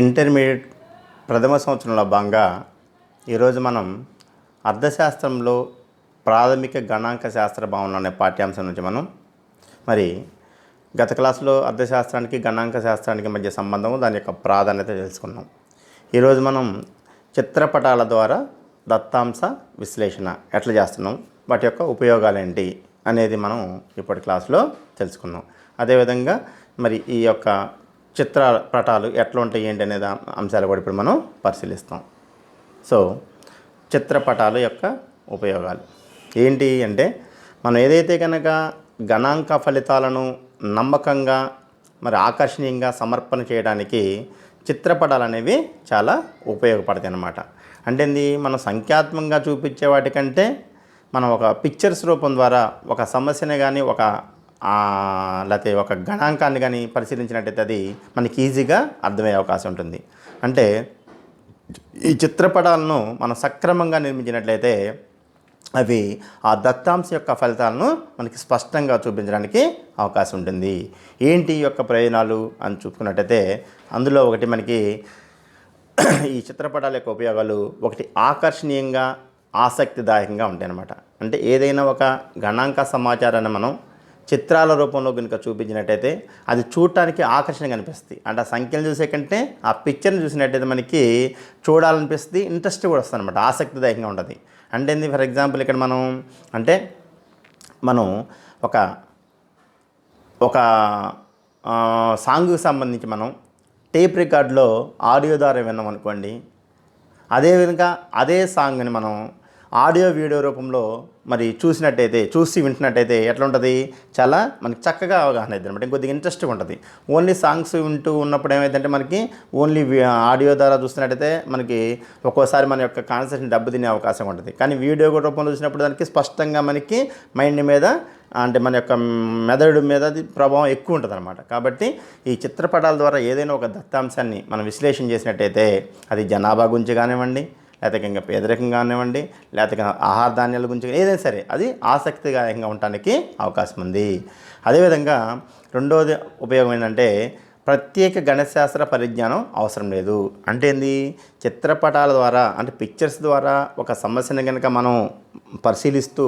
Intermediate ప్రథమ సంవత్సరంలో భాగంగా ఈరోజు మనం అర్థశాస్త్రంలో ప్రాథమిక గణాంక శాస్త్ర భావనలు అనే పాఠ్యాంశం నుంచి మనం మరి గత క్లాసులో అర్థశాస్త్రానికి గణాంక శాస్త్రానికి మధ్య సంబంధం దాని యొక్క ప్రాధాన్యత తెలుసుకున్నాం. ఈరోజు మనం చిత్రపటాల ద్వారా దత్తాంశ విశ్లేషణ ఎట్లా చేస్తున్నాం వాటి యొక్క ఉపయోగాలు ఏంటి అనేది మనం ఇప్పటి క్లాసులో తెలుసుకున్నాం. అదేవిధంగా మరి ఈ యొక్క చిత్ర పటాలు ఎట్లా ఉంటాయి ఏంటి అనే అంశాలు కూడా ఇప్పుడు మనం పరిశీలిస్తాం. సో చిత్రపటాల యొక్క ఉపయోగాలు. ఏంటి అంటే మనం ఏదైతే కనుక గణాంక ఫలితాలను నమ్మకంగా మరి ఆకర్షణీయంగా సమర్పణ చేయడానికి చిత్రపటాలు అనేవి చాలా ఉపయోగపడతాయి అన్నమాట. అంటే ఏంది? మనం సంఖ్యాత్మకంగా చూపించే వాటికంటే మనం ఒక పిక్చర్స్ రూపం ద్వారా ఒక సమస్యని కానీ ఒక లేకపోతే ఒక గణాంకాన్ని కానీ పరిశీలించినట్టయితే అది మనకి ఈజీగా అర్థమయ్యే అవకాశం ఉంటుంది. అంటే ఈ చిత్రపటాలను మనం సక్రమంగా నిర్మించినట్లయితే అవి ఆ దత్తాంశ యొక్క ఫలితాలను మనకి స్పష్టంగా చూపించడానికి అవకాశం ఉంటుంది. ఏంటి ఈ యొక్క ప్రయోజనాలు అని చూసుకున్నట్టయితే అందులో ఒకటి మనకి ఈ చిత్రపటాల యొక్క ఉపయోగాలు ఒకటి ఆకర్షణీయంగా ఆసక్తిదాయకంగా ఉంటాయన్నమాట. అంటే ఏదైనా ఒక గణాంక సమాచారాన్ని మనం చిత్రాల రూపంలో కనుక చూపించినట్టయితే అది చూడటానికి ఆకర్షణగా అనిపిస్తుంది అంటే ఆ సంఖ్యను చూసే కంటే ఆ పిక్చర్ని చూసినట్టయితే మనకి చూడాలనిపిస్తుంది ఇంట్రెస్ట్ కూడా వస్తుంది అనమాట ఆసక్తిదాయకంగా ఉంటుంది. అంటే ఏంది ఫర్ ఎగ్జాంపుల్ ఇక్కడ మనం అంటే మనం ఒక ఒక సాంగ్కి సంబంధించి మనం టేప్ రికార్డులో ఆడియో ద్వారా విన్నాం అనుకోండి అదేవిధంగా అదే సాంగ్ని మనం ఆడియో వీడియో రూపంలో మరి చూసినట్టయితే చూసి వింటున్నట్టయితే ఎట్లా ఉంటుంది చాలా మనకి చక్కగా అవగాహన అవుతుంది అనమాట ఇంకొద్దిగా ఇంట్రెస్ట్గా ఉంటుంది. ఓన్లీ సాంగ్స్ వింటూ ఉన్నప్పుడు ఏమైందంటే మనకి ఓన్లీ ఆడియో ద్వారా చూస్తున్నట్టయితే మనకి ఒక్కోసారి మన యొక్క కాన్సన్ట్రేషన్ దెబ్బతినే అవకాశం ఉంటుంది. కానీ వీడియో రూపంలో చూసినప్పుడు దానికి స్పష్టంగా మనకి మైండ్ మీద అంటే మన యొక్క మెదడు మీద అది ప్రభావం ఎక్కువ ఉంటుంది అనమాట కాబట్టి ఈ చిత్రపటాల ద్వారా ఏదైనా ఒక దత్తాంశాన్ని మనం విశ్లేషణ చేసినట్టయితే అది జనాభా గురించి కానివ్వండి లేకపోతే ఇంకా పేదరికం కానివ్వండి లేకపోతే ఆహార ధాన్యాల గురించి ఏదైనా సరే అది ఆసక్తిదాయకంగా ఉండటానికి అవకాశం ఉంది. అదేవిధంగా రెండవది ఉపయోగం ఏంటంటే ప్రత్యేక గణశాస్త్ర పరిజ్ఞానం అవసరం లేదు. అంటే ఏంది? చిత్రపటాల ద్వారా అంటే పిక్చర్స్ ద్వారా ఒక సమస్యను కనుక మనం పరిశీలిస్తూ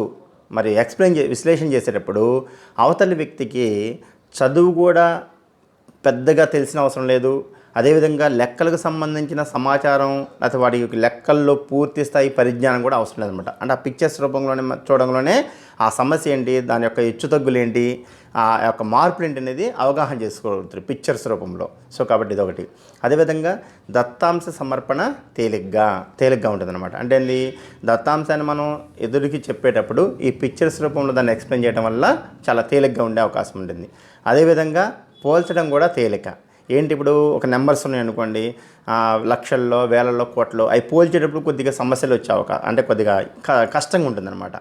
మరి ఎక్స్ప్లెయిన్ చే విశ్లేషణ చేసేటప్పుడు అవతలి వ్యక్తికి చదువు కూడా పెద్దగా తెలిసిన అవసరం లేదు. అదేవిధంగా లెక్కలకు సంబంధించిన సమాచారం లేకపోతే వాడి యొక్క లెక్కల్లో పూర్తి స్థాయి పరిజ్ఞానం కూడా అవసరం లేదనమాట అంటే ఆ పిక్చర్స్ రూపంలోనే చూడంలోనే ఆ సమస్య ఏంటి దాని యొక్క హెచ్చుతగ్గులు ఏంటి ఆ యొక్క మార్పులు ఏంటి అనేది అవగాహన చేసుకోగలుగుతారు పిక్చర్స్ రూపంలో. సో కాబట్టి ఇది ఒకటి అదేవిధంగా దత్తాంశ సమర్పణ తేలిగ్గా తేలిగ్గా ఉంటుందన్నమాట. అంటే ఏంది? దత్తాంశాన్ని మనం ఎదురుకి చెప్పేటప్పుడు ఈ పిక్చర్స్ రూపంలో దాన్ని ఎక్స్ప్లెయిన్ చేయడం వల్ల చాలా తేలిగ్గా ఉండే అవకాశం ఉంటుంది. అదేవిధంగా పోల్చడం కూడా తేలిక. ఏంటి ఇప్పుడు ఒక నెంబర్స్ ఉన్నాయి అనుకోండి లక్షల్లో వేలల్లో కోట్లు అవి పోల్చేటప్పుడు కొద్దిగా సమస్యలు వచ్చే అవకాశం అంటే కొద్దిగా క- కష్టంగా ఉంటుందన్నమాట.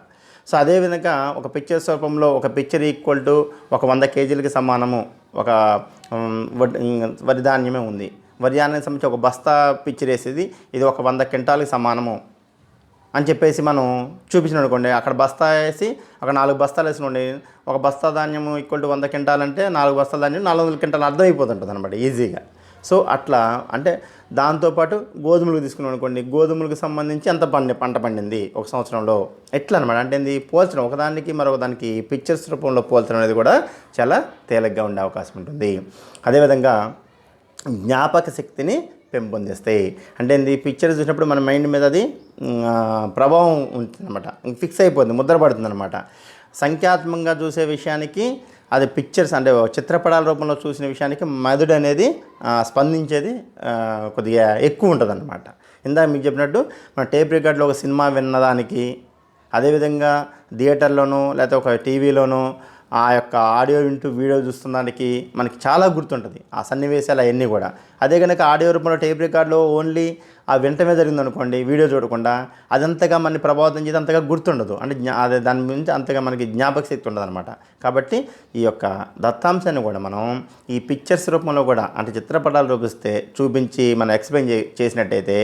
సో అదేవిధంగా ఒక పిక్చర్ స్వరూపంలో ఒక పిక్చర్ ఈక్వల్ టు ఒక వంద కేజీలకి సమానము ఒక వరిధాన్యమే వరి ధాన్యమే ఉంది. వరిధాన్యానికి సంబంధించి ఒక బస్తా పిక్చర్ వేసేది ఇది ఒక వంద క్వింటాలకి సమానము. అని చెప్పేసి మనం చూపించిన అనుకోండి. అక్కడ బస్తా వేసి అక్కడ నాలుగు బస్తాలు వేసినండి. ఒక బస్తా ధాన్యం ఈక్వల్ టు వంద క్వింటాల్ అంటే నాలుగు బస్తాల ధాన్యం నాలుగు వందల క్వింటాల్ అర్థమైపోతుంటుంది అనమాట ఈజీగా. సో అట్లా అంటే దాంతోపాటు గోధుమలకు తీసుకున్నాం అనుకోండి. గోధుమలకు సంబంధించి ఎంత పండి పంట పండింది ఒక సంవత్సరంలో? ఎట్లా అనమాట అంటే ఇది పోల్చడం ఒకదానికి మరొక దానికి పిక్చర్స్ రూపంలో పోల్చడం అనేది కూడా చాలా తేలిగ్గా ఉండే అవకాశం ఉంటుంది. అదేవిధంగా జ్ఞాపక శక్తిని పెంపొందిస్తాయి. అంటే ఈ పిక్చర్ చూసినప్పుడు మన మైండ్ మీద అది ప్రభావం ఉంటుంది ప్రభావం ఉంటుందన్నమాట. ఫిక్స్ అయిపోతుంది ముద్రపడుతుంది అనమాట సంఖ్యాత్మకంగా చూసే విషయానికి అది పిక్చర్స్ అంటే చిత్రపటాల రూపంలో చూసిన విషయానికి మెదడు అనేది స్పందించేది కొద్దిగా ఎక్కువ ఉంటుంది అనమాట ఇందాక మీకు చెప్పినట్టు మన టేప్ రికార్డులో ఒక సినిమా విన్నదానికి అదేవిధంగా థియేటర్లోనూ లేకపోతే ఒక టీవీలోనూ ఆ యొక్క ఆడియో వింటూ వీడియో చూస్తున్నదానికి మనకి చాలా గుర్తుంటుంది ఆ సన్నివేశాలు అవన్నీ కూడా. అదే కనుక ఆడియో రూపంలో టేప్ రికార్డులో ఓన్లీ ఆ వెంటనే జరిగింది అనుకోండి వీడియో చూడకుండా అదంతగా మనని ప్రభావితం చేసి అంతగా గుర్తుండదు. అంటే జ్ఞా దాని గురించి అంతగా మనకి జ్ఞాపక శక్తి ఉండదు అనమాట కాబట్టి ఈ యొక్క దత్తాంశాన్ని కూడా మనం ఈ పిక్చర్స్ రూపంలో కూడా అంటే చిత్రపటాలు రూపిస్తే చూపించి మనం ఎక్స్ప్లెయిన్ చే చేసినట్టయితే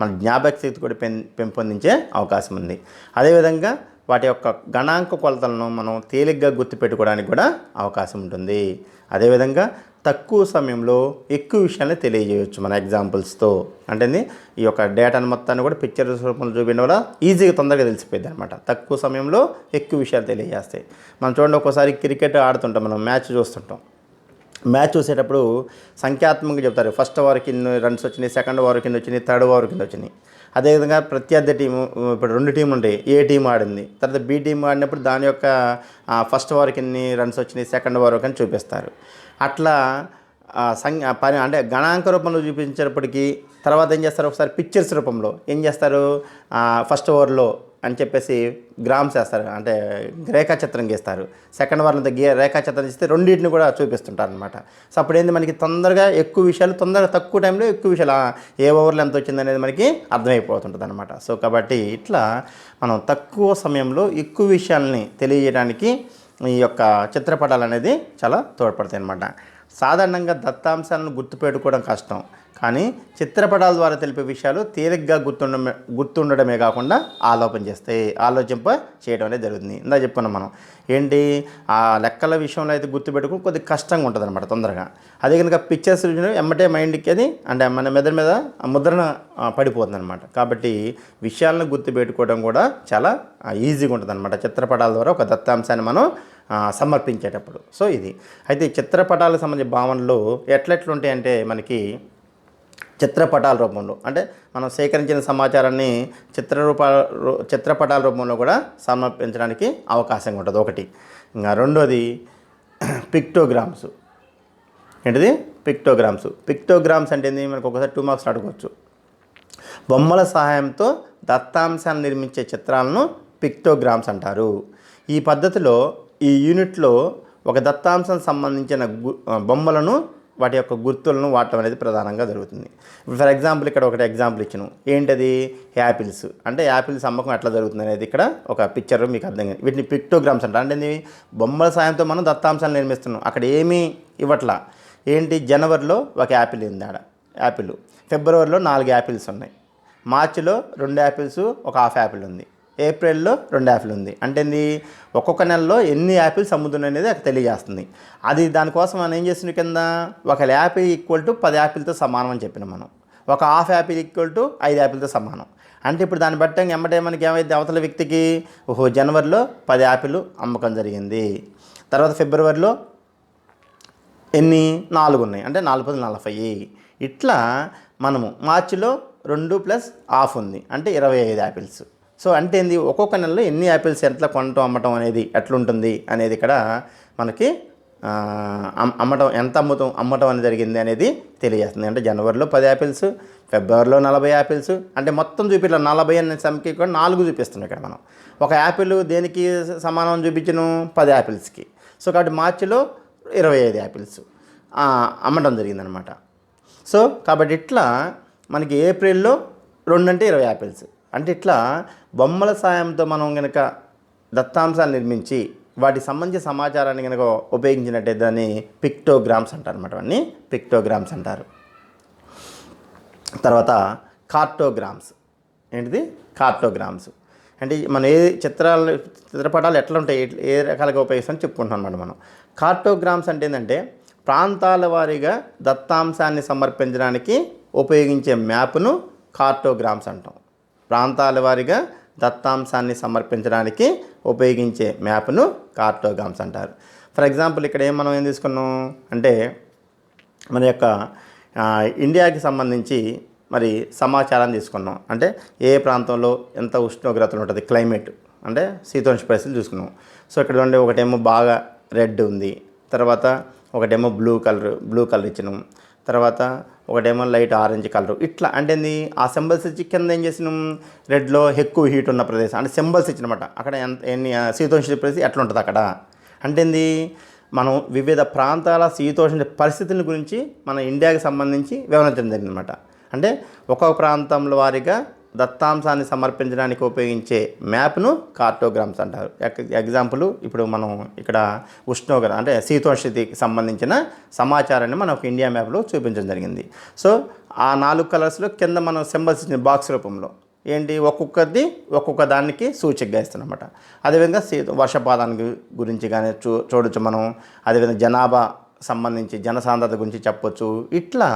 మన జ్ఞాపక శక్తి కూడా పెం పెంపొందించే అవకాశం ఉంది. అదేవిధంగా వాటి యొక్క గణాంక కొలతలను మనం తేలిగ్గా గుర్తుపెట్టుకోవడానికి కూడా అవకాశం ఉంటుంది. అదేవిధంగా తక్కువ సమయంలో ఎక్కువ విషయాన్ని తెలియజేయవచ్చు మన ఎగ్జాంపుల్స్తో అంటే ఈ యొక్క డేటాను మొత్తాన్ని కూడా పిక్చర్ రూపంలో చూపించడం వల్ల ఈజీగా తొందరగా తెలిసిపోయింది అనమాట తక్కువ సమయంలో ఎక్కువ విషయాలు తెలియజేస్తాయి. మనం చూడండి ఒక్కోసారి క్రికెట్ ఆడుతుంటాం మనం మ్యాచ్ చూస్తుంటాం. మ్యాచ్ చూసేటప్పుడు సంఖ్యాత్మకంగా చెప్తారు. ఫస్ట్ ఓవర్కి ఇన్ని రన్స్ వచ్చినాయి సెకండ్ ఓవర్ కింద వచ్చినాయి థర్డ్ ఓవర్ కింద వచ్చినాయి. అదేవిధంగా ప్రత్యర్థి టీము ఇప్పుడు రెండు టీంలు ఉంటాయి. ఏ టీం ఆడింది? తర్వాత బి టీం ఆడినప్పుడు దాని యొక్క ఫస్ట్ ఓవర్కి ఎన్ని రన్స్ వచ్చినాయి సెకండ్ ఓవర్ అని చూపిస్తారు. అట్లా సంఖ్య పని అంటే గణాంక రూపంలో చూపించేటప్పటికీ తర్వాత ఏం చేస్తారు? ఒకసారి పిక్చర్స్ రూపంలో ఏం చేస్తారు? ఫస్ట్ ఓవర్లో అని చెప్పేసి గ్రామ్స్ వేస్తారు అంటే రేఖాచిత్రం గీస్తారు. సెకండ్ వారంలో గీ రేఖాచిత్రం చేస్తే రెండింటిని కూడా చూపిస్తుంటారు అనమాట సో అప్పుడు ఏంది మనకి తొందరగా ఎక్కువ విషయాలు తొందరగా తక్కువ టైంలో ఎక్కువ విషయాలు ఏ ఓవర్లో ఎంత వచ్చింది అనేది మనకి అర్థమైపోతుంటుంది అనమాట సో కాబట్టి ఇట్లా మనం తక్కువ సమయంలో ఎక్కువ విషయాల్ని తెలియజేయడానికి ఈ యొక్క చిత్రపటాలు అనేది చాలా తోడ్పడతాయి అనమాట సాధారణంగా దత్తాంశాలను గుర్తుపెట్టుకోవడం కష్టం. కానీ చిత్రపటాల ద్వారా తెలిపే విషయాలు తేలిగ్గా గుర్తుండమే గుర్తుండడమే కాకుండా ఆలోపన చేస్తాయి ఆలోచింప చేయడం అనేది జరుగుతుంది. ఇందా చెప్పుకున్నాం మనం. ఏంటి? ఆ లెక్కల విషయంలో అయితే గుర్తుపెట్టుకుని కొద్దిగా కష్టంగా ఉంటుంది అనమాట తొందరగా. అదే కనుక పిక్చర్స్ ఎమ్మటే మైండ్కి అది అంటే మన మెదడు మీద ముద్రణ పడిపోతుంది అనమాట కాబట్టి విషయాలను గుర్తుపెట్టుకోవడం కూడా చాలా ఈజీగా ఉంటుంది అనమాట చిత్రపటాల ద్వారా ఒక దత్తాంశాన్ని మనం సమర్పించేటప్పుడు. సో ఇది. అయితే చిత్రపటాలకు సంబంధించిన భావనలు ఎట్లెట్లుంటాయంటే మనకి చిత్రపటాల రూపంలో. అంటే మనం సేకరించిన సమాచారాన్ని చిత్రరూపాల రూ- చిత్రపటాల రూపంలో కూడా సమర్పించడానికి అవకాశం ఉంటుంది. ఒకటి. ఇంకా రెండోది పిక్టోగ్రామ్స్. ఏంటిది? పిక్టోగ్రామ్స్. పిక్టోగ్రామ్స్ అంటే ఏంది? మనకు ఒకసారి టూ మార్క్స్ అడగవచ్చు బొమ్మల సహాయంతో దత్తాంశాన్ని నిర్మించే చిత్రాలను పిక్టోగ్రామ్స్ అంటారు. ఈ పద్ధతిలో ఈ యూనిట్లో ఒక దత్తాంశం సంబంధించిన గు బొమ్మలను వాటి యొక్క గుర్తులను వాడటం అనేది ప్రధానంగా జరుగుతుంది. ఫర్ ఎగ్జాంపుల్ ఇక్కడ ఒకటి ఎగ్జాంపుల్ ఇచ్చిన. ఏంటది? యాపిల్స్ అంటే యాపిల్స్ అమ్మకం ఎట్లా జరుగుతుంది అనేది ఇక్కడ ఒక పిక్చర్ మీకు అర్థం కాదు వీటిని పిక్టోగ్రామ్స్ అంటారు. అంటే బొమ్మల సాయంతో మనం దత్తాంశాలు నిర్మిస్తున్నాం. అక్కడ ఏమీ ఇవ్వట్లా. ఏంటి? జనవరిలో ఒక యాపిల్ ఉంది ఆడ. యాపిల్ ఫిబ్రవరిలో నాలుగు యాపిల్స్ ఉన్నాయి. మార్చిలో రెండు యాపిల్స్ ఒక హాఫ్ యాపిల్ ఉంది. ఏప్రిల్లో రెండు యాపిల్ ఉంది. అంటే ఏంది? ఒక్కొక్క నెలలో ఎన్ని యాపిల్స్ అమ్ముతున్నాయి అనేది అది తెలియజేస్తుంది. అది దానికోసం మనం ఏం చేస్తుంది కింద? ఒక యాపిల్ ఈక్వల్ టు పది యాపిల్తో సమానం అని చెప్పిన మనం. ఒక హాఫ్ యాపిల్ ఈక్వల్ టు ఐదు యాపిల్తో సమానం. అంటే ఇప్పుడు దాన్ని బట్టి ఎమ్మటే మనకి ఏమైంది అవతల వ్యక్తికి? ఓహో జనవరిలో పది యాపిల్ అమ్మకం జరిగింది. తర్వాత ఫిబ్రవరిలో ఎన్ని? నాలుగు ఉన్నాయి. అంటే నాలుగు పది నలభై. ఇట్లా మనము మార్చిలో రెండు ప్లస్ హాఫ్ ఉంది. అంటే ఇరవై ఐదు యాపిల్స్. సో అంటే ఏంది? ఒక్కొక్క నెలలో ఎన్ని యాపిల్స్ ఎంత కొనటం అమ్మటం అనేది ఎట్లుంటుంది అనేది ఇక్కడ మనకి అమ్మటం ఎంత అమ్ముతాం అమ్మటం అనేది జరిగింది అనేది తెలియజేస్తుంది. అంటే జనవరిలో పది యాపిల్స్ ఫిబ్రవరిలో నలభై యాపిల్స్ అంటే మొత్తం చూపించలే నలభై అనే సంఖ్య కూడా నాలుగు చూపిస్తున్నాం ఇక్కడ మనం. ఒక యాపిల్ దేనికి సమానం చూపించను? పది యాపిల్స్కి సో కాబట్టి మార్చిలో ఇరవై ఐదు యాపిల్స్ అమ్మటం జరిగిందనమాట. సో కాబట్టి ఇట్లా మనకి ఏప్రిల్లో రెండు అంటే ఇరవై యాపిల్స్ అంటే ఇట్లా బొమ్మల సాయంతో మనం కనుక దత్తాంశాలు నిర్మించి వాటికి సంబంధించిన సమాచారాన్ని కనుక ఉపయోగించినట్టే దాన్ని పిక్టోగ్రామ్స్ అంటారు అనమాట అవన్నీ పిక్టోగ్రామ్స్ అంటారు. తర్వాత కార్టోగ్రామ్స్. ఏంటిది? కార్టోగ్రామ్స్. అంటే మనం ఏ చిత్రాలు చిత్రపటాలు ఎట్లా ఉంటాయి ఏ రకాలుగా ఉపయోగిస్తామని చెప్పుకుంటాం అనమాట మనం. కార్టోగ్రామ్స్ అంటే ఏంటంటే ప్రాంతాల వారీగా దత్తాంశాన్ని సమర్పించడానికి ఉపయోగించే మ్యాప్ను కార్టోగ్రామ్స్ అంటాం. ప్రాంతాల వారీగా దత్తాంశాన్ని సమర్పించడానికి ఉపయోగించే మ్యాప్ను కార్టోగ్రామ్స్ అంటారు. ఫర్ ఎగ్జాంపుల్ ఇక్కడ ఏం మనం ఏం తీసుకున్నాం? అంటే మన యొక్క ఇండియాకి సంబంధించి మరి సమాచారం తీసుకున్నాం. అంటే ఏ ప్రాంతంలో ఎంత ఉష్ణోగ్రతలు ఉంటుంది? క్లైమేట్ అంటే శీతోష్ణ పరిస్థితులు చూసుకున్నాం. సో ఇక్కడ ఉండే ఒకటేమో బాగా రెడ్ ఉంది. తర్వాత ఒకటేమో బ్లూ కలర్ బ్లూ కలర్ ఇచ్చినాం. తర్వాత ఒకటేమో లైట్ ఆరెంజ్ కలర్. ఇట్లా అంటే ఆ సింబల్స్ ఇచ్చి కింద ఏం చేసినాం? రెడ్లో ఎక్కువ హీట్ ఉన్న ప్రదేశం. అంటే సింబల్స్ ఇచ్చినమాట. అక్కడ ఎంత ఎన్ని శీతోష్ణ పరిస్థితి ఎట్లా ఉంటుంది అక్కడ? అంటే ఏంది? మనం వివిధ ప్రాంతాల శీతోష్ణ పరిస్థితుల గురించి మన ఇండియాకి సంబంధించి వివరించడం జరిగిందనమాట అంటే ఒక్కొక్క ప్రాంతంలో వారిగా దత్తాంశాన్ని సమర్పించడానికి ఉపయోగించే మ్యాప్ను కార్టోగ్రామ్స్ అంటారు. ఎగ్జాంపుల్ ఇప్పుడు మనం ఇక్కడ ఉష్ణోగ్రత అంటే శీతోష్ణతికి సంబంధించిన సమాచారాన్ని మనం ఒక ఇండియా మ్యాప్లో చూపించడం జరిగింది. సో ఆ నాలుగు కలర్స్లో కింద మనం సింబల్స్ ఇచ్చిన బాక్స్ రూపంలో ఏంటి? ఒక్కొక్కది ఒక్కొక్క దానికి సూచికగా ఇస్తున్నమాట అదేవిధంగా శీత వర్షపాతానికి గురించి కానీ చూ చూడొచ్చు మనం. అదేవిధంగా జనాభా సంబంధించి జనసాంద్రత గురించి చెప్పొచ్చు. ఇట్లా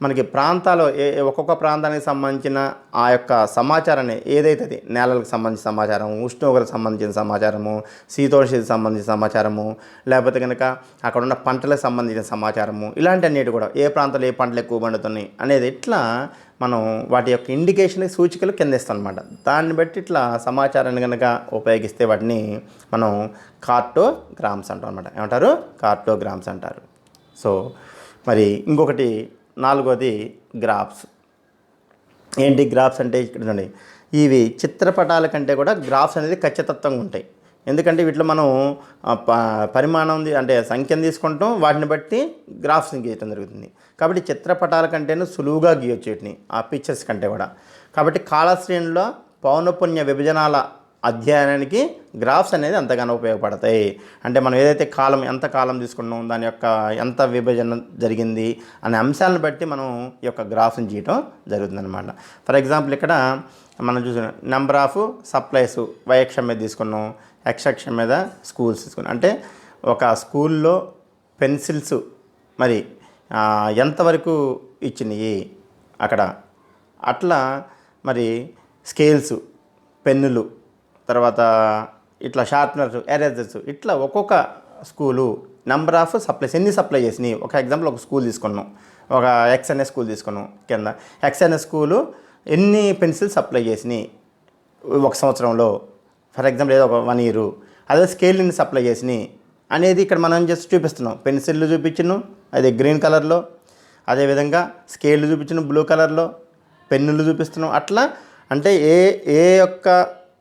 మనకి ప్రాంతాలు ఏ ఒక్కొక్క ప్రాంతానికి సంబంధించిన ఆ యొక్క సమాచారాన్ని ఏదైతే అది నేలలకు సంబంధించిన సమాచారం ఉష్ణోగ్రతకు సంబంధించిన సమాచారము శీతోషికి సంబంధించిన సమాచారము లేకపోతే కనుక అక్కడ ఉన్న పంటలకు సంబంధించిన సమాచారము ఇలాంటి అన్నిటి కూడా ఏ ప్రాంతాలు ఏ పంటలు ఎక్కువ పండుతున్నాయి అనేది ఇట్లా మనం వాటి యొక్క ఇండికేషన్ సూచికలు కింద అనమాట దాన్ని బట్టి ఇట్లా సమాచారాన్ని కనుక ఉపయోగిస్తే వాటిని మనం కార్టోగ్రామ్స్ అంటాం అనమాట ఏమంటారు? కార్టోగ్రామ్స్ అంటారు. సో మరి ఇంకొకటి నాలుగోది గ్రాఫ్స్. ఏంటి గ్రాఫ్స్ అంటే ఇక్కడ చూడండి. ఇవి చిత్రపటాల కంటే కూడా గ్రాఫ్స్ అనేది ఖచ్చితత్వంగా ఉంటాయి. ఎందుకంటే వీటిలో మనం ప- పరిమాణం అంటే సంఖ్యను తీసుకుంటాం వాటిని బట్టి గ్రాఫ్స్ని గీయటం జరుగుతుంది. కాబట్టి చిత్రపటాల కంటేనే సులువుగా గీయొచ్చు వీటిని ఆ పిక్చర్స్ కంటే కూడా. కాబట్టి కాలశ్రేణిలో పౌనపుణ్య విభజనాల అధ్యయనానికి గ్రాఫ్స్ అనేది ఎంతగానో ఉపయోగపడతాయి. అంటే మనం ఏదైతే కాలం ఎంత కాలం తీసుకున్నాం దాని యొక్క ఎంత విభజన జరిగింది అనే అంశాలను బట్టి మనం ఈ యొక్క గ్రాఫ్ని చేయటం జరుగుతుందన్నమాట. ఫర్ ఎగ్జాంపుల్ ఇక్కడ మనం చూసిన నెంబర్ ఆఫ్ సప్లైస్ వైయక్షం మీద తీసుకున్నాం ఎక్స్ మీద స్కూల్స్ తీసుకున్నాం. అంటే ఒక స్కూల్లో పెన్సిల్స్ మరి ఎంతవరకు ఇచ్చినాయి అక్కడ? అట్లా మరి స్కేల్స్ పెన్నులు తర్వాత ఇట్లా షార్ప్నర్స్ ఎరేజర్స్ ఇట్లా ఒక్కొక్క స్కూలు నెంబర్ ఆఫ్ సప్లైస్ ఎన్ని సప్లై చేసినాయి? ఒక ఎగ్జాంపుల్ ఒక స్కూల్ తీసుకున్నాం. ఒక ఎక్స్ఎన్ఎస్ స్కూల్ తీసుకున్నాం కింద. ఎక్స్ఎన్ఎస్ స్కూలు ఎన్ని పెన్సిల్స్ సప్లై చేసినాయి ఒక సంవత్సరంలో? ఫర్ ఎగ్జాంపుల్ ఏదో ఒక వన్ ఇయర్ అదే స్కేల్ని సప్లై చేసినాయి? అనేది ఇక్కడ మనం జస్ట్ చూపిస్తున్నాం. పెన్సిళ్ళు చూపించను అది గ్రీన్ కలర్లో అదేవిధంగా స్కేళ్ళు చూపించను బ్లూ కలర్లో పెన్నులు చూపిస్తున్నాం. అట్లా అంటే ఏ ఏ యొక్క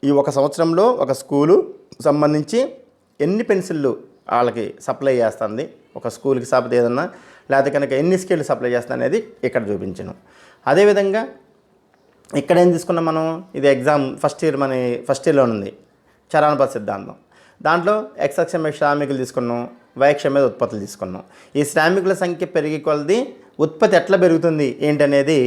ఈ ఒక సంవత్సరంలో ఒక స్కూలు సంబంధించి ఎన్ని పెన్సిళ్ళు వాళ్ళకి సప్లై చేస్తుంది? ఒక స్కూల్కి సాపితే ఏదన్నా? లేకపోతే కనుక ఎన్ని స్కేళ్ళు సప్లై చేస్తుంది అనేది ఇక్కడ చూపించను. అదేవిధంగా ఇక్కడ ఏం తీసుకున్నాం మనం? ఇది ఎగ్జామ్ ఫస్ట్ ఇయర్ మన ఫస్ట్ ఇయర్లో ఉంది. చరానపద సిద్ధాంతం. దాంట్లో ఎక్స్ మీద శ్రామికులు తీసుకున్నాం. వైక్షం మీద ఉత్పత్తులు తీసుకున్నాం. ఈ శ్రామికుల సంఖ్య పెరిగి కొలది ఉత్పత్తి ఎట్లా పెరుగుతుంది ఏంటనేది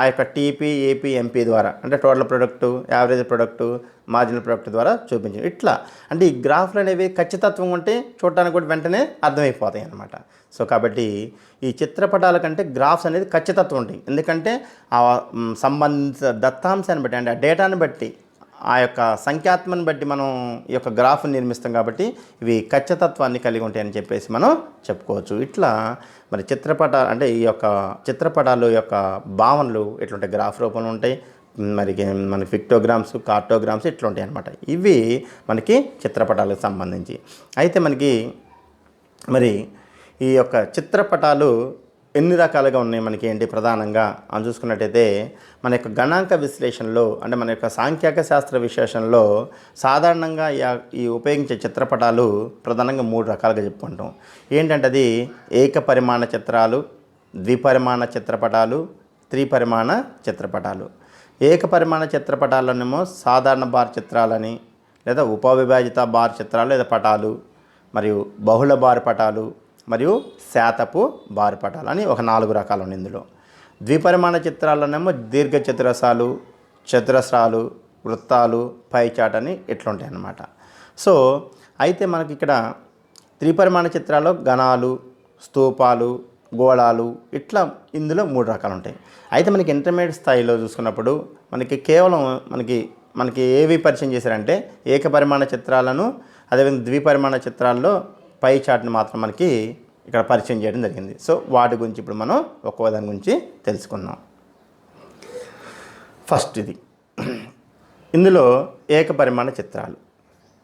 ఆ యొక్క టీపీ ఏపీ ఎంపీ ద్వారా అంటే total product average product marginal product ద్వారా చూపించింది ఇట్లా. అంటే ఈ గ్రాఫ్లు అనేవి ఖచ్చితత్వం ఉంటే చూడటానికి కూడా వెంటనే అర్థమైపోతాయి అన్నమాట. సో కాబట్టి ఈ చిత్రపటాల కంటే గ్రాఫ్స్ అనేది ఖచ్చితత్వం ఉంటాయి. ఎందుకంటే ఆ సంబంధిత దత్తాంశాన్ని బట్టి అంటే ఆ డేటాని బట్టి ఆ యొక్క సంఖ్యాత్మను బట్టి మనం ఈ యొక్క గ్రాఫ్ని నిర్మిస్తాం కాబట్టి ఇవి ఖచ్చితత్వాన్ని కలిగి ఉంటాయని చెప్పేసి మనం చెప్పుకోవచ్చు. ఇట్లా మరి చిత్రపట అంటే ఈ యొక్క చిత్రపటాలు యొక్క భావనలు ఎట్లుంటాయి? గ్రాఫ్ రూపంలో ఉంటాయి. మరి మనకి పిక్టోగ్రామ్స్ కార్టోగ్రామ్స్ ఇట్లా ఉంటాయి అనమాట ఇవి మనకి చిత్రపటాలకు సంబంధించి. అయితే మనకి మరి ఈ యొక్క చిత్రపటాలు ఎన్ని రకాలుగా ఉన్నాయి మనకి ఏంటి ప్రధానంగా? అని చూసుకున్నట్టయితే మన యొక్క గణాంక విశ్లేషణలో అంటే మన యొక్క సాంఖ్యాక శాస్త్ర విశ్లేషణలో సాధారణంగా ఈ- ఈ ఉపయోగించే చిత్రపటాలు ప్రధానంగా మూడు రకాలుగా చెప్పుకుంటాం. ఏంటంటే అది ఏకపరిమాణ చిత్రాలు ద్విపరిమాణ చిత్రపటాలు త్రిపరిమాణ చిత్రపటాలు. ఏకపరిమాణ చిత్రపటాలనేమో సాధారణ బార్ చిత్రాలని లేదా ఉపవిభాజిత బార్ చిత్రాలు లేదా పటాలు మరియు బహుళ బార్ పటాలు మరియు శాతపు బారిపటాలు అని ఒక నాలుగు రకాలు ఉన్నాయి ఇందులో. ద్విపరిమాణ చిత్రాల్లోనేమో దీర్ఘ చతురసాలు చతురస్రాలు వృత్తాలు పైచాట్ అని ఇట్లుంటాయి అన్నమాట సో అయితే మనకి ఇక్కడ త్రిపరిమాణ చిత్రాల్లో గణాలు స్తూపాలు గోళాలు ఇట్లా ఇందులో మూడు రకాలు ఉంటాయి అయితే మనకి ఇంటర్మీడియట్ స్థాయిలో చూసుకున్నప్పుడు మనకి కేవలం మనకి మనకి ఏవి పరిచయం చేశారంటే ఏకపరిమాణ చిత్రాలను అదేవిధంగా ద్విపరిమాణ చిత్రాల్లో పై చార్ట్ని మాత్రం మనకి ఇక్కడ పరిచయం చేయడం జరిగింది. సో వాటి గురించి ఇప్పుడు మనం ఒక్కో దాని గురించి తెలుసుకుందాం. ఫస్ట్ ఇది. ఇందులో ఏకపరిమాణ చిత్రాలు.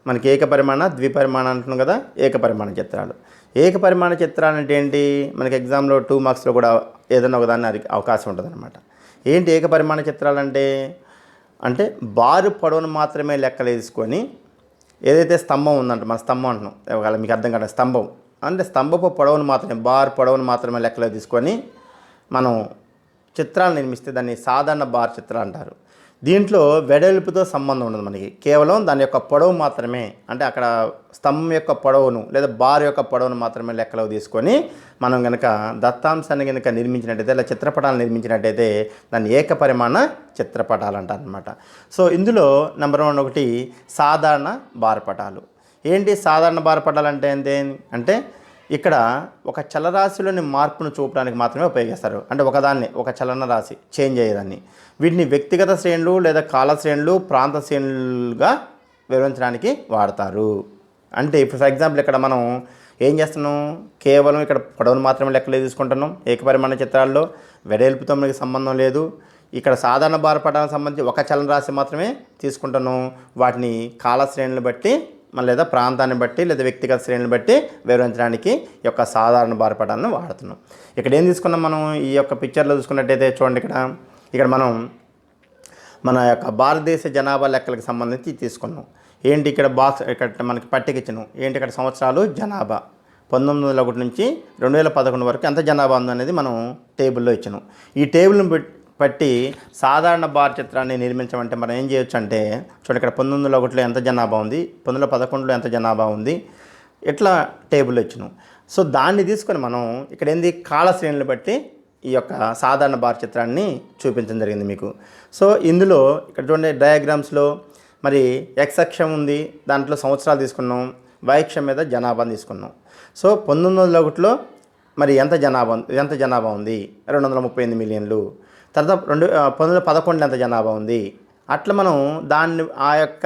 మనకి ఏకపరిమాణ ద్విపరిమాణ అంటున్నాం కదా ఏకపరిమాణ చిత్రాలు. ఏకపరిమాణ చిత్రాలు అంటే ఏంటి? మనకి ఎగ్జామ్లో టూ మార్క్స్లో కూడా ఏదైనా ఒకదాన్ని అది అవకాశం ఉంటుంది అనమాట ఏంటి ఏకపరిమాణ చిత్రాలు అంటే? అంటే బారు పొడవును మాత్రమే లెక్కలు వేసుకొని ఏదైతే స్తంభం ఉందంట మన స్తంభం అంటున్నాం. ఒకవేళ మీకు అర్థం కాదు స్తంభం. అంటే స్తంభపు పొడవును మాత్రమే బార్ పొడవును మాత్రమే లెక్కలో తీసుకొని మనం చిత్రాలు నిర్మిస్తే దాన్ని సాధారణ బార్ చిత్రాలు అంటారు. దీంట్లో వెడల్పుతో సంబంధం ఉండదు మనకి. కేవలం దాని యొక్క పొడవు మాత్రమే. అంటే అక్కడ స్తంభం యొక్క పొడవును లేదా బార్ యొక్క పొడవును మాత్రమే లెక్కలో తీసుకొని మనం కనుక దత్తాంశాన్ని కనుక నిర్మించినట్టయితే లేదా చిత్రపటాలు నిర్మించినట్టయితే దాన్ని ఏకపరిమాణ చిత్రపటాలు అంటారనమాట సో ఇందులో నెంబర్ వన్ ఒకటి సాధారణ బార్పటాలు ఏంటి సాధారణ బార్పటాలు అంటే ఏంటి? అంటే ఇక్కడ ఒక చలరాశిలోని మార్పును చూపడానికి మాత్రమే ఉపయోగిస్తారు. అంటే ఒకదాన్ని ఒక చలన రాశి చేంజ్ అయ్యేదాన్ని. వీటిని వ్యక్తిగత శ్రేణులు లేదా కాల శ్రేణులు ప్రాంత శ్రేణులుగా వివరించడానికి వాడతారు. అంటే ఇప్పుడు ఫర్ ఎగ్జాంపుల్ ఇక్కడ మనం ఏం చేస్తున్నాం? కేవలం ఇక్కడ పొడవును మాత్రమే లెక్కలే తీసుకుంటున్నాం. ఏకపరిమాణ చిత్రాల్లో వెడల్పుతో మనకి సంబంధం లేదు. ఇక్కడ సాధారణ బారపటానికి సంబంధించి ఒక చలన రాశి మాత్రమే తీసుకుంటున్నాం. వాటిని కాలశ్రేణులు బట్టి లేదా ప్రాంతాన్ని బట్టి లేదా వ్యక్తిగత శ్రేణిని బట్టి వివరించడానికి ఈ యొక్క సాధారణ బారపటాలను వాడుతున్నాం. ఇక్కడ ఏం తీసుకున్నాం మనం? ఈ యొక్క పిక్చర్లో చూసుకున్నట్టయితే చూడండి ఇక్కడ. ఇక్కడ మనం మన యొక్క భారతదేశ జనాభా లెక్కలకు సంబంధించి తీసుకున్నాం. ఏంటి ఇక్కడ బాక్స్ ఇక్కడ మనకి పట్టిక ఏంటి ఇక్కడ సంవత్సరాలు? జనాభా. పంతొమ్మిది వందల ఒకటి నుంచి రెండు వేల పదకొండు వరకు ఎంత జనాభా ఉందనేది మనం టేబుల్లో ఇచ్చినాం. ఈ టేబుల్ని పెట్- బట్టి సాధారణ బార్ చిత్రాన్ని నిర్మించమంటే మనం ఏం చేయొచ్చు అంటే చూడండి ఇక్కడ పంతొమ్మిది వందల ఒకటిలో ఎంత జనాభా ఉంది పంతొమ్మిది వందల పదకొండులో ఎంత జనాభా ఉంది ఇట్లా టేబుల్ ఇచ్చినాం సో దాన్ని తీసుకొని మనం ఇక్కడ ఏంది కాల శ్రేణులు బట్టి ఈ యొక్క సాధారణ బార్ చిత్రాన్ని చూపించడం జరిగింది మీకు. సో ఇందులో ఇక్కడ చూడండి డయాగ్రామ్స్లో మరి ఎక్స్ అక్షం ఉంది దాంట్లో సంవత్సరాలు తీసుకున్నాం వైక్షం మీద జనాభా తీసుకున్నాం. సో పంతొమ్మిది వందల ఒకటిలో మరి ఎంత జనాభా ఉంది- ఎంత జనాభా ఉంది రెండు వందల ముప్పై ఎనిమిది మిలియన్లు. తర్వాత రెండు పంతొమ్మిది వందల ఎంత జనాభా ఉంది. అట్లా మనం దాన్ని ఆ యొక్క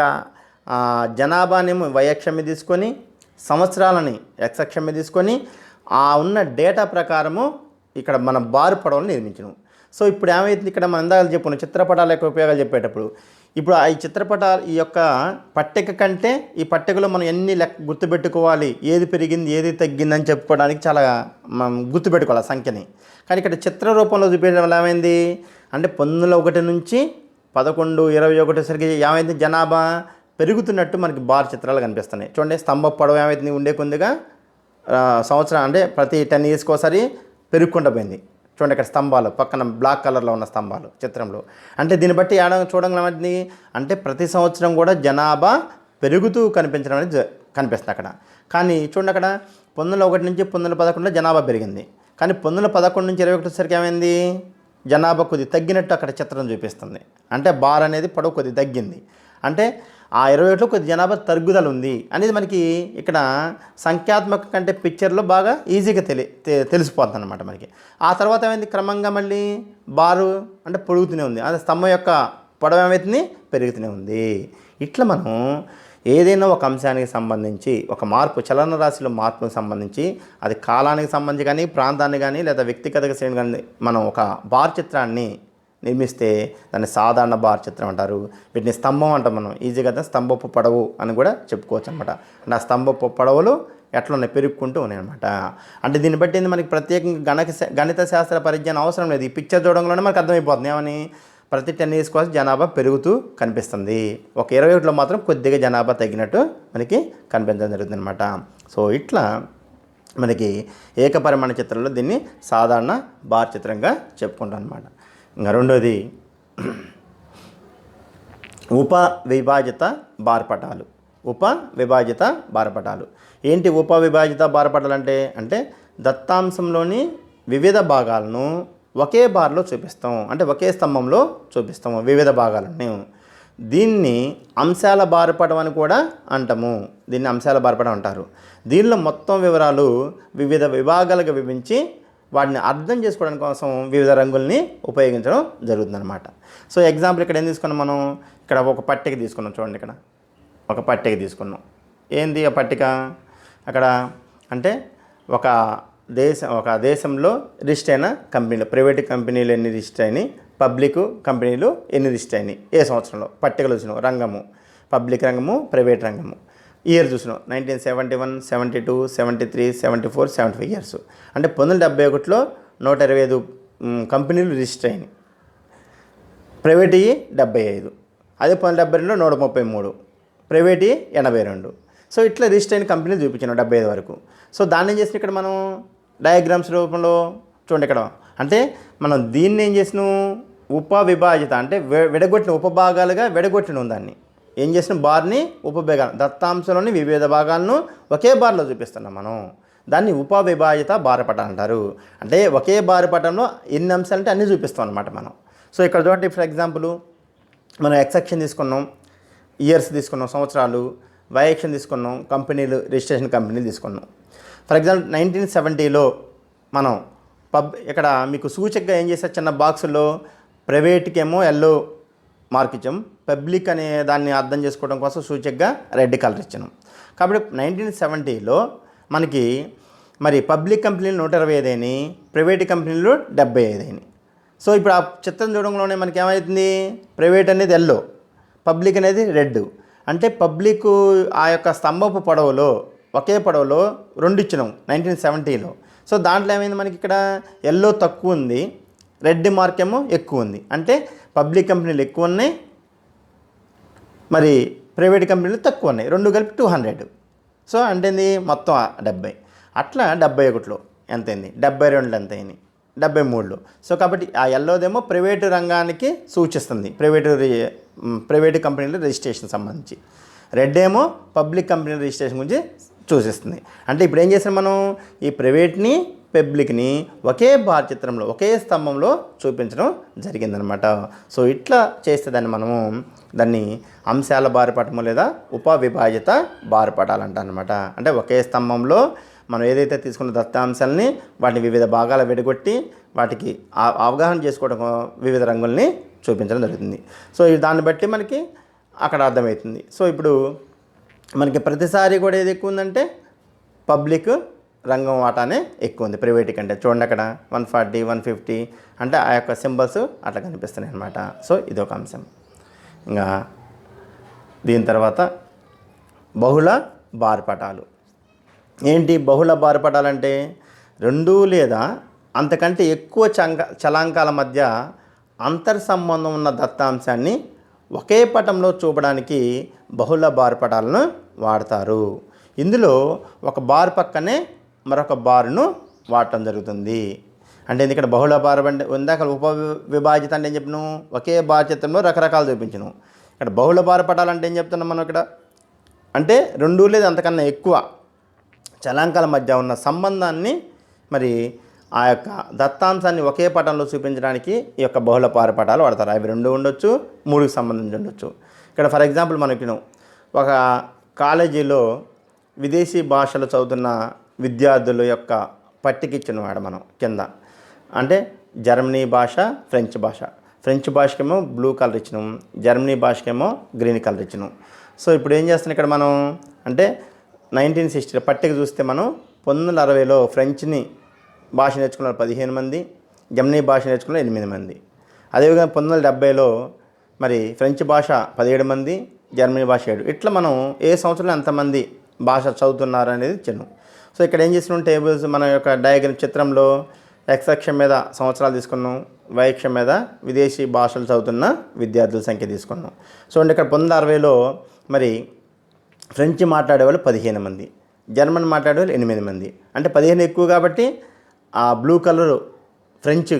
జనాభాని జనాభానేమో మీద తీసుకొని సంవత్సరాలని ఎక్స్ మీద తీసుకొని ఆ ఉన్న డేటా ప్రకారము ఇక్కడ మన బారు పడవలు నిర్మించడం సో ఇప్పుడు ఏమైతుంది ఇక్కడ మనం ఇందాక చెప్పుకున్నాం చిత్రపటాల యొక్క ఉపయోగాలు చెప్పేటప్పుడు ఇప్పుడు ఆ ఈ చిత్రపటాలు ఈ యొక్క పట్టిక కంటే ఈ పట్టికలో మనం ఎన్ని లెక్క గుర్తుపెట్టుకోవాలి ఏది పెరిగింది ఏది తగ్గిందని చెప్పుకోవడానికి చాలా మనం గుర్తుపెట్టుకోవాలి ఆ సంఖ్యని. కానీ ఇక్కడ చిత్ర రూపంలో చూపించడం వల్ల ఏమైంది? అంటే పంతొమ్మిది ఒకటి నుంచి పదకొండు ఇరవై ఒకటిసరికి ఏమైంది? జనాభా పెరుగుతున్నట్టు మనకి బార్ చిత్రాలు కనిపిస్తున్నాయి. చూడండి స్తంభ పొడవు ఏమైంది? ఉండే కొద్దిగా సంవత్సరం అంటే ప్రతి టెన్ ఇయర్స్కి ఒకసారి పెరుగుకుండా పోయింది. చూడండి ఇక్కడ స్తంభాలు పక్కన బ్లాక్ కలర్లో ఉన్న స్తంభాలు చిత్రంలో. అంటే దీన్ని బట్టి ఏడ చూడండి అంటే ప్రతి సంవత్సరం కూడా జనాభా పెరుగుతూ కనిపించడం అనేది జ- కనిపిస్తుంది అక్కడ. కానీ చూడండి అక్కడ పంతొమ్మిది ఒకటి నుంచి పంతొమ్మిది పదకొండులో జనాభా పెరిగింది. కానీ పంతొమ్మిది పదకొండు నుంచి ఇరవై ఒకటిసరికి ఏమైంది? జనాభా కొద్ది తగ్గినట్టు అక్కడ చిత్రం చూపిస్తుంది. అంటే బార్ అనేది పొడవు కొద్ది తగ్గింది. అంటే ఆ ఇరవై ఒకటిలో కొద్ది జనాభా తరుగుదల ఉంది అనేది మనకి ఇక్కడ సంఖ్యాత్మక కంటే పిక్చర్లో బాగా ఈజీగా తెలి తెలిసిపోతుంది అనమాట మనకి. ఆ తర్వాత ఏమైంది? క్రమంగా మళ్ళీ బారు అంటే పొడుగుతూనే ఉంది. అదే స్తంభం యొక్క పొడవు ఏమవుతుంది పెరుగుతూనే ఉంది. ఇట్లా మనం ఏదైనా ఒక అంశానికి సంబంధించి ఒక మార్పు చలన రాశిలో మార్పుకు సంబంధించి అది కాలానికి సంబంధించి కానీ ప్రాంతాన్ని కానీ లేదా వ్యక్తిగత శ్రేణి కానీ మనం ఒక బార్ చిత్రాన్ని నిర్మిస్తే దాన్ని సాధారణ బార్ చిత్రం అంటారు. వీటిని స్తంభం అంటాం మనం. ఈజీగా స్తంభపు పడవు అని కూడా చెప్పుకోవచ్చు అనమాట అంటే ఆ స్తంభపు పడవలు ఎట్లా ఉన్నాయి పెరుగుకుంటూ ఉన్నాయి అనమాట అంటే దీన్ని బట్టి ఏంది మనకి ప్రత్యేకంగా గణక గణిత శాస్త్ర పరిజ్ఞానం అవసరం లేదు. ఈ పిక్చర్ చూడంలోనే మనకు అర్థమైపోతుంది. ఏమని? ప్రతి టెన్ ఇయర్స్ కోసం జనాభా పెరుగుతూ కనిపిస్తుంది. ఒక ఇరవై ఒకటిలో మాత్రం కొద్దిగా జనాభా తగ్గినట్టు మనకి కనిపించడం జరుగుతుంది అనమాట సో ఇట్లా మనకి ఏకపరిమాణ చిత్రంలో దీన్ని సాధారణ బార్ చిత్రంగా చెప్పుకుంటాం అనమాట రెండోది ఉప విభాజిత బార్పటాలు. ఉప విభాజిత బార్పటాలు. ఏంటి ఉప విభాజిత బార్పటాలు అంటే అంటే దత్తాంశంలోని వివిధ భాగాలను ఒకే బార్లో చూపిస్తాం. అంటే ఒకే స్తంభంలో చూపిస్తాము వివిధ భాగాలను దీన్ని అంశాల బారపడం అని కూడా అంటాము. దీన్ని అంశాల బారపడం అంటారు. దీనిలో మొత్తం వివరాలు వివిధ విభాగాలుగా విభించి వాటిని అర్థం చేసుకోవడానికి కోసం వివిధ రంగుల్ని ఉపయోగించడం జరుగుతుందన్నమాట. సో ఎగ్జాంపుల్ ఇక్కడ ఏం తీసుకున్నాం మనం? ఇక్కడ ఒక పట్టిక తీసుకున్నాం చూడండి ఇక్కడ. ఒక పట్టిక తీసుకున్నాం. ఏంది ఆ పట్టిక? అక్కడ అంటే ఒక దేశం ఒక దేశంలో రిజిస్టర్ అయిన కంపెనీలు ప్రైవేట్ కంపెనీలు ఎన్ని రిజిస్టర్ అయినాయి? పబ్లిక్ కంపెనీలు ఎన్ని రిజిస్టర్ అయినాయి? ఏ సంవత్సరంలో? పట్టికలు వచ్చిన రంగము. పబ్లిక్ రంగము ప్రైవేట్ రంగము. ఇయర్ చూసినాం. Nineteen seventy one seventy two seventy three seventy four seventy five years అంటే పంతొమ్మిది డెబ్బై ఒకటిలో నూట ఇరవై ఐదు కంపెనీలు రిజిస్టర్ అయినాయి. ప్రైవేట్ డెబ్బై ఐదు. అదే పంతొమ్మిది డెబ్బై రెండులో నూట ముప్పై మూడు. ప్రైవేట్ ఎనభై రెండు. సో ఇట్లా రిజిస్టర్ అయిన కంపెనీలు చూపించాను డెబ్బై ఐదు వరకు. సో దాన్ని ఏం చేసిన ఇక్కడ మనం? డయాగ్రామ్స్ రూపంలో చూడండి ఇక్కడ. అంటే మనం దీన్ని ఏం చేసినాం? ఉప విభాజిత అంటే విడగొట్టిన ఉపభాగాలుగా విడగొట్టిన దాన్ని. ఏం చేసిన బార్ని ఉపభాగాలు దత్తాంశంలోని వివిధ భాగాలను ఒకే బార్లో చూపిస్తున్నాం మనం. దాన్ని ఉప విభాజిత బారపటం అంటారు. అంటే ఒకే బారపటంలో ఎన్ని అంశాలు అంటే అన్నీ చూపిస్తాం అనమాట మనం. సో ఇక్కడ చూడండి ఫర్ ఎగ్జాంపుల్ మనం ఎక్సెక్షన్ తీసుకున్నాం ఇయర్స్ తీసుకున్నాం సంవత్సరాలు వైఎక్షన్ తీసుకున్నాం కంపెనీలు రిజిస్ట్రేషన్ కంపెనీలు తీసుకున్నాం. ఫర్ ఎగ్జాంపుల్ నైన్టీన్ సెవెంటీలో మనం పబ్ ఇక్కడ మీకు సూచకగా ఏం చేశారు? చిన్న బాక్సుల్లో ప్రైవేట్కి ఏమో ఎల్లో మార్క్ ఇచ్చాం. పబ్లిక్ అనే దాన్ని అర్థం చేసుకోవడం కోసం సూచికగా రెడ్ కలర్ ఇచ్చాను. కాబట్టి నైన్టీన్ సెవెంటీలో మనకి మరి పబ్లిక్ కంపెనీలు నూట ఇరవై ఐదు అయినాయి ప్రైవేట్ కంపెనీలు డెబ్బై ఐదు అయినాయి సో ఇప్పుడు ఆ చిత్రం చూడంలోనే మనకి ఏమవుతుంది ప్రైవేట్ అనేది ఎల్లో పబ్లిక్ అనేది రెడ్. అంటే పబ్లిక్ ఆ యొక్క స్తంభపు పొడవులో ఒకే పొడవులో రెండు ఇచ్చినాం నైన్టీన్ సెవెంటీలో. సో దాంట్లో ఏమైంది మనకి ఇక్కడ? ఎల్లో తక్కువ ఉంది రెడ్ మార్క్ ఏమో ఎక్కువ ఉంది. అంటే పబ్లిక్ కంపెనీలు ఎక్కువ ఉన్నాయి మరి ప్రైవేట్ కంపెనీలు తక్కువ ఉన్నాయి. రెండు కలిపి టూ హండ్రెడ్ సో అంటే ఏంది మొత్తం డెబ్బై. అట్లా డెబ్బై ఒకటిలో ఎంత అయింది డెబ్బై రెండు ఎంత అయింది డెబ్బై మూడులో. సో కాబట్టి ఆ ఎల్లోదేమో ప్రైవేటు రంగానికి సూచిస్తుంది. ప్రైవేటు రి- ప్రైవేటు కంపెనీల రిజిస్ట్రేషన్ సంబంధించి. రెడ్ ఏమో పబ్లిక్ కంపెనీల రిజిస్ట్రేషన్ గురించి సూచిస్తుంది. అంటే ఇప్పుడు ఏం చేసాం మనం? ఈ ప్రైవేట్ని పబ్లిక్ని ఒకే బార్ చిత్రంలో ఒకే స్తంభంలో చూపించడం జరిగిందనమాట. సో ఇట్లా చేస్తే దాన్ని మనము దాన్ని అంశాల బారిపటము లేదా ఉపవిభాజిత బారిపటాలు అంటారనమాట అంటే ఒకే స్తంభంలో మనం ఏదైతే తీసుకున్న దత్తాంశాలని వాటిని వివిధ భాగాల విడగొట్టి వాటికి అవగాహన చేసుకోవడం వివిధ రంగుల్ని చూపించడం జరుగుతుంది. సో దాన్ని బట్టి మనకి అక్కడ అర్థమవుతుంది. సో ఇప్పుడు మనకి ప్రతిసారి కూడా ఏది ఎక్కువ ఉందంటే పబ్లిక్ రంగం వాటానే ఎక్కువ ఉంది. ప్రైవేట్ కంటే చూడండి అక్కడ వన్ ఫార్టీ వన్ ఫిఫ్టీ అంటే ఆ యొక్క సింబల్స్ అట్లా కనిపిస్తున్నాయి అనమాట సో ఇది ఒక అంశం. దీని తర్వాత బహుళ బార్పటాలు. ఏంటి బహుళ బార్పటాలంటే రెండు లేదా అంతకంటే ఎక్కువ చంక చలాంకాల మధ్య అంతర్ సంబంధం ఉన్న దత్తాంశాన్ని ఒకే పటంలో చూపడానికి బహుళ బార్పటాలను వాడతారు. ఇందులో ఒక బార్ పక్కనే మరొక బార్ను వాడటం జరుగుతుంది. అంటే ఇక్కడ బహుళ బార్ ఇందాక ఉప విభాజిత అంటే ఏం చెప్పినాం? ఒకే బార్ చిత్రంలో రకరకాలు చూపించను. ఇక్కడ బహుళ బార్ పటాలంటే ఏం చెప్తున్నాం మనం ఇక్కడ? అంటే రెండు లేదు అంతకన్నా ఎక్కువ. చలాంకాల మధ్య ఉన్న సంబంధాన్ని మరి ఆ యొక్క దత్తాంశాన్ని ఒకే పటంలో చూపించడానికి ఈ యొక్క బహుళ పారపటాలు వాడతారు. అవి రెండు ఉండొచ్చు మూడుకి సంబంధించి ఉండొచ్చు. ఇక్కడ ఫర్ ఎగ్జాంపుల్ మనకి ఒక కాలేజీలో విదేశీ భాషలు చదువుతున్న విద్యార్థుల యొక్క పట్టిక వాడు మనం కింద. అంటే జర్మనీ భాష ఫ్రెంచ్ భాష. ఫ్రెంచ్ భాషకేమో బ్లూ కలర్ ఇచ్చినాం జర్మనీ భాషకేమో గ్రీన్ కలర్ ఇచ్చినాం. సో ఇప్పుడు ఏం చేస్తున్నాం ఇక్కడ మనం? అంటే నైన్టీన్ సిక్స్టీ పట్టిక చూస్తే మనం పంతొమ్మిది వందల అరవైలో ఫ్రెంచ్ని భాష నేర్చుకున్నారు పదిహేను మంది జర్మనీ భాష నేర్చుకున్న ఎనిమిది మంది. అదేవిధంగా పంతొమ్మిది వందల డెబ్బైలో మరి ఫ్రెంచ్ భాష పదిహేడు మంది జర్మనీ భాష ఏడు. ఇట్లా మనం ఏ సంవత్సరంలో ఎంతమంది భాష చదువుతున్నారు అనేది చిన్ను సో ఇక్కడ ఏం చేస్తున్నాం? టేబుల్స్ మన యొక్క డయాగ్రమ్ చిత్రంలో ఎక్స్ అక్షం మీద సంవత్సరాలు తీసుకున్నాం వైక్షం మీద విదేశీ భాషలు చదువుతున్న విద్యార్థుల సంఖ్య తీసుకున్నాం. సో ఇక్కడ పంతొమ్మిది అరవైలో మరి ఫ్రెంచ్ మాట్లాడేవాళ్ళు పదిహేను మంది జర్మన్ మాట్లాడేవాళ్ళు ఎనిమిది మంది. అంటే పదిహేను ఎక్కువ కాబట్టి ఆ బ్లూ కలర్ ఫ్రెంచ్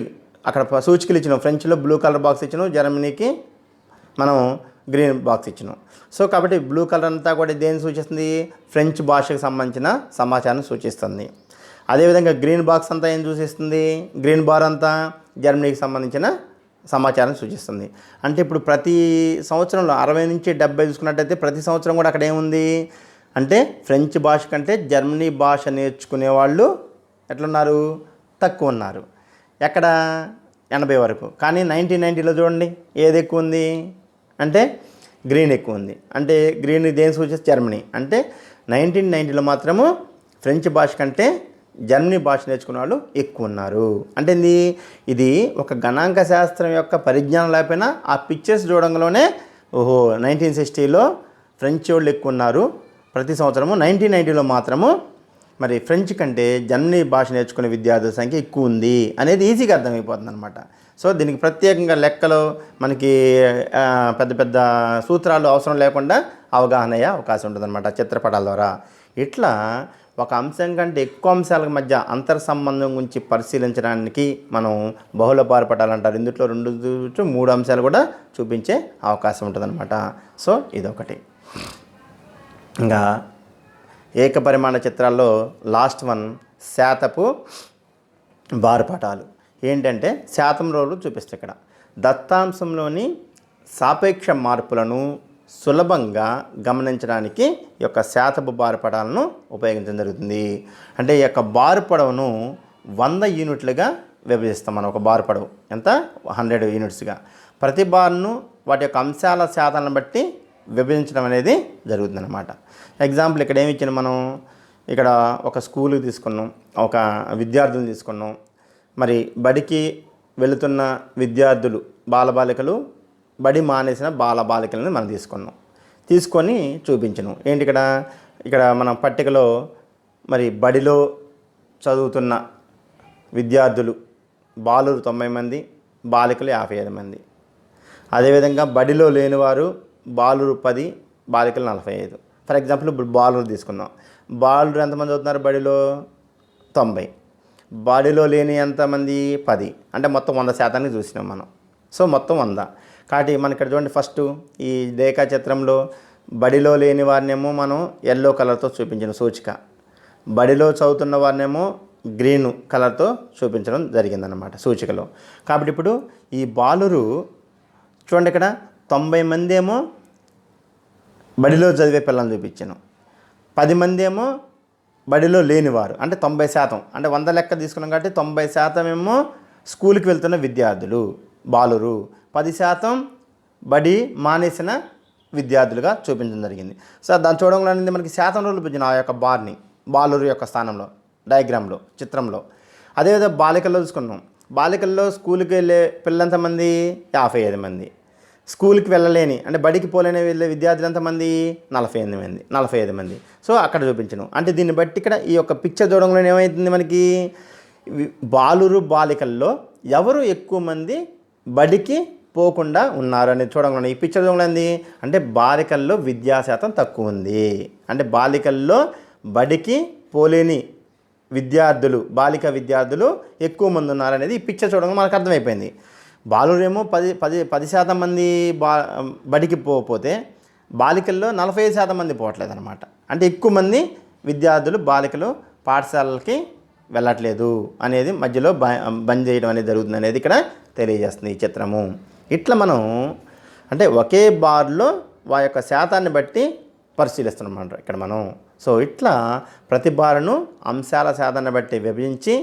అక్కడ సూచికలు ఇచ్చినాం. ఫ్రెంచ్లో బ్లూ కలర్ బాక్స్ ఇచ్చినాం జర్మనీకి మనం గ్రీన్ బాక్స్ ఇచ్చినాం. సో కాబట్టి బ్లూ కలర్ అంతా కూడా దేని సూచిస్తుంది? ఫ్రెంచ్ భాషకు సంబంధించిన సమాచారం సూచిస్తుంది. అదేవిధంగా గ్రీన్ బాక్స్ అంతా ఏం సూచిస్తుంది గ్రీన్ బార్ అంతా జర్మనీకి సంబంధించిన సమాచారం సూచిస్తుంది. అంటే ఇప్పుడు ప్రతి సంవత్సరంలో అరవై నుంచి డెబ్బై చూసుకున్నట్టయితే ప్రతి సంవత్సరం కూడా అక్కడ ఏముంది? అంటే ఫ్రెంచ్ భాష కంటే జర్మనీ భాష నేర్చుకునే వాళ్ళు ఎట్లున్నారు? తక్కువ ఉన్నారు. ఎక్కడ? ఎనభై వరకు. కానీ నైన్టీన్ నైంటీలో చూడండి ఏది ఎక్కువ ఉంది? అంటే గ్రీన్ ఎక్కువ ఉంది. అంటే గ్రీన్ దేని సూచిస్తే జర్మనీ. అంటే నైన్టీన్ నైంటీలో మాత్రము ఫ్రెంచ్ భాష కంటే జర్మనీ భాష నేర్చుకున్న వాళ్ళు ఎక్కువ ఉన్నారు. అంటే ఇది ఇది ఒక గణాంక శాస్త్రం యొక్క పరిజ్ఞానం లేకపోయినా ఆ పిక్చర్స్ చూడంలోనే ఓహో నైన్టీన్ సిక్స్టీలో ఫ్రెంచ్ వాళ్ళు ఎక్కువ ఉన్నారు. ప్రతి సంవత్సరము నైన్టీన్ నైంటీలో మాత్రము మరి ఫ్రెంచ్ కంటే జర్మనీ భాష నేర్చుకునే విద్యార్థుల సంఖ్య ఎక్కువ ఉంది అనేది ఈజీగా అర్థమైపోతుంది అనమాట సో దీనికి ప్రత్యేకంగా లెక్కలు మనకి పెద్ద పెద్ద సూత్రాలు అవసరం లేకుండా అవగాహన అయ్యే అవకాశం ఉంటుంది చిత్రపటాల ద్వారా. ఇట్లా ఒక అంశం కంటే ఎక్కువ అంశాల మధ్య అంతర్ సంబంధం గురించి పరిశీలించడానికి మనం బహుళ పారుపటాలు అంటారు ఇందులో రెండు మూడు అంశాలు కూడా చూపించే అవకాశం ఉంటుందన్నమాట. సో ఇదొకటి. ఇంకా ఏకపరిమాణ చిత్రాల్లో లాస్ట్ వన్ శాతపు బారుపటాలు. ఏంటంటే శాతం రోజులు చూపిస్తాయి ఇక్కడ. దత్తాంశంలోని సాపేక్ష మార్పులను సులభంగా గమనించడానికి ఈ యొక్క శాతపు బారుపడాలను ఉపయోగించడం జరుగుతుంది. అంటే ఈ యొక్క బారు పడవను వంద యూనిట్లుగా విభజిస్తాం మనం ఒక బార్ పడవ ఎంత? హండ్రెడ్ యూనిట్స్గా. ప్రతి బార్ను వాటి యొక్క అంశాల శాతాలను బట్టి విభజించడం అనేది జరుగుతుందన్నమాట. ఎగ్జాంపుల్ ఇక్కడ ఏమి ఇచ్చిన మనం? ఇక్కడ ఒక స్కూల్కి తీసుకున్నాం ఒక విద్యార్థులు తీసుకున్నాం. మరి బడికి వెళుతున్న విద్యార్థులు బాలబాలికలు బడి మానేసిన బాలబాలికలను మనం తీసుకున్నాం. తీసుకొని చూపించను. ఏంటి ఇక్కడ? ఇక్కడ మన పట్టికలో మరి బడిలో చదువుతున్న విద్యార్థులు బాలురు తొంభై మంది బాలికలు యాభై ఐదు మంది. అదేవిధంగా బడిలో లేనివారు బాలురు పది బాలికలు నలభై ఐదు. ఫర్ ఎగ్జాంపుల్ ఇప్పుడు బాలురు తీసుకుందాం. బాలురు ఎంతమంది చదువుతున్నారు బడిలో? తొంభై. బడిలో లేని ఎంతమంది? పది. అంటే మొత్తం వంద శాతానికి చూసినాం మనం. సో మొత్తం వంద. కాబట్టి మన ఇక్కడ చూడండి ఫస్ట్ ఈ రేఖాచిత్రంలో బడిలో లేని వారినేమో మనం ఎల్లో కలర్తో చూపించిన సూచిక. బడిలో చదువుతున్న వారినేమో గ్రీన్ కలర్తో చూపించడం జరిగిందనమాట సూచికలో. కాబట్టి ఇప్పుడు ఈ బాలురు చూడండి ఇక్కడ తొంభై మంది ఏమో బడిలో చదివే పిల్లల్ని చూపించాను. పది మంది ఏమో బడిలో లేనివారు అంటే తొంభై శాతం అంటే వంద లెక్క తీసుకున్నాం కాబట్టి తొంభై శాతం ఏమో స్కూల్కి వెళ్తున్న విద్యార్థులు బాలురు. పది శాతం బడి మానేసిన విద్యార్థులుగా చూపించడం జరిగింది. సో దాన్ని చూడడం అనేది మనకి శాతం రోజులు చూపించిన ఆ యొక్క బార్ని బాలురు యొక్క స్థానంలో డయాగ్రామ్లో చిత్రంలో. అదేవిధంగా బాలికల్లో చూసుకున్నాం బాలికల్లో స్కూల్కి వెళ్ళే పిల్లలంతమంది యాభై ఐదు మంది. స్కూల్కి వెళ్ళలేని అంటే బడికి పోలేని వెళ్ళే విద్యార్థులు ఎంతమంది నలభై ఎనిమిది మంది నలభై ఐదు మంది. సో అక్కడ చూపించను అంటే దీన్ని బట్టి ఇక్కడ ఈ యొక్క పిక్చర్ చూడంలో ఏమవుతుంది మనకి? బాలురు బాలికల్లో ఎవరు ఎక్కువ మంది బడికి పోకుండా ఉన్నారని అనేది ఈ పిక్చర్ చూడండి అంటే బాలికల్లో విద్యాశాతం తక్కువ ఉంది. అంటే బాలికల్లో బడికి పోలేని విద్యార్థులు బాలిక విద్యార్థులు ఎక్కువ మంది ఉన్నారనేది ఈ పిక్చర్ చూడడం మనకు అర్థమైపోయింది. బాలురేమో పది పది పది శాతం మంది బా బడికి పోకపోతే బాలికల్లో నలభై ఐదు శాతం మంది పోవట్లేదు అనమాట అంటే ఎక్కువ మంది విద్యార్థులు బాలికలు పాఠశాలలకి వెళ్ళట్లేదు అనేది మధ్యలో బ బంద్ చేయడం అనేది జరుగుతుంది అనేది ఇక్కడ తెలియజేస్తుంది ఈ చిత్రము. ఇట్లా మనం అంటే ఒకే బార్లో వా యొక్క శాతాన్ని బట్టి పరిశీలిస్తున్నాం ఇక్కడ మనం. సో ఇట్లా ప్రతి బారును అంశాల శాతాన్ని బట్టి విభజించి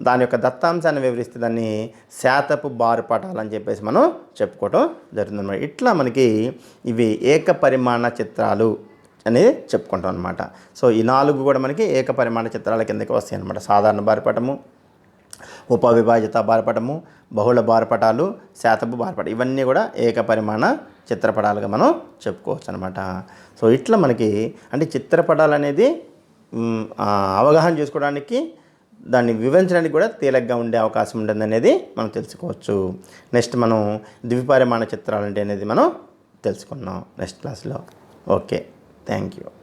దాని యొక్క దత్తాంశాన్ని వివరిస్తే దాన్ని శాతపు బారు పటాలని చెప్పేసి మనం చెప్పుకోవటం జరుగుతుందన్నమాట ఇట్లా మనకి ఇవి ఏక పరిమాణ చిత్రాలు అనేది చెప్పుకుంటాం అనమాట సో ఈ నాలుగు కూడా మనకి ఏకపరిమాణ చిత్రాల కిందకి వస్తాయి అనమాట సాధారణ బారిపటము ఉపవిభాజిత బారిపటము బహుళ బారపటాలు శాతపు బార్పటాలు ఇవన్నీ కూడా ఏకపరిమాణ చిత్రపటాలుగా మనం చెప్పుకోవచ్చు అనమాట సో ఇట్లా మనకి అంటే చిత్రపటాలు అనేది అవగాహన చేసుకోవడానికి దాన్ని వివరించడానికి కూడా తేలిగ్గా ఉండే అవకాశం ఉంటుంది అనేది మనం తెలుసుకోవచ్చు. నెక్స్ట్ మనం ద్విపరిమాణ చిత్రాలు అంటే అనేది మనం తెలుసుకున్నాం నెక్స్ట్ క్లాస్లో. ఓకే. Thank you.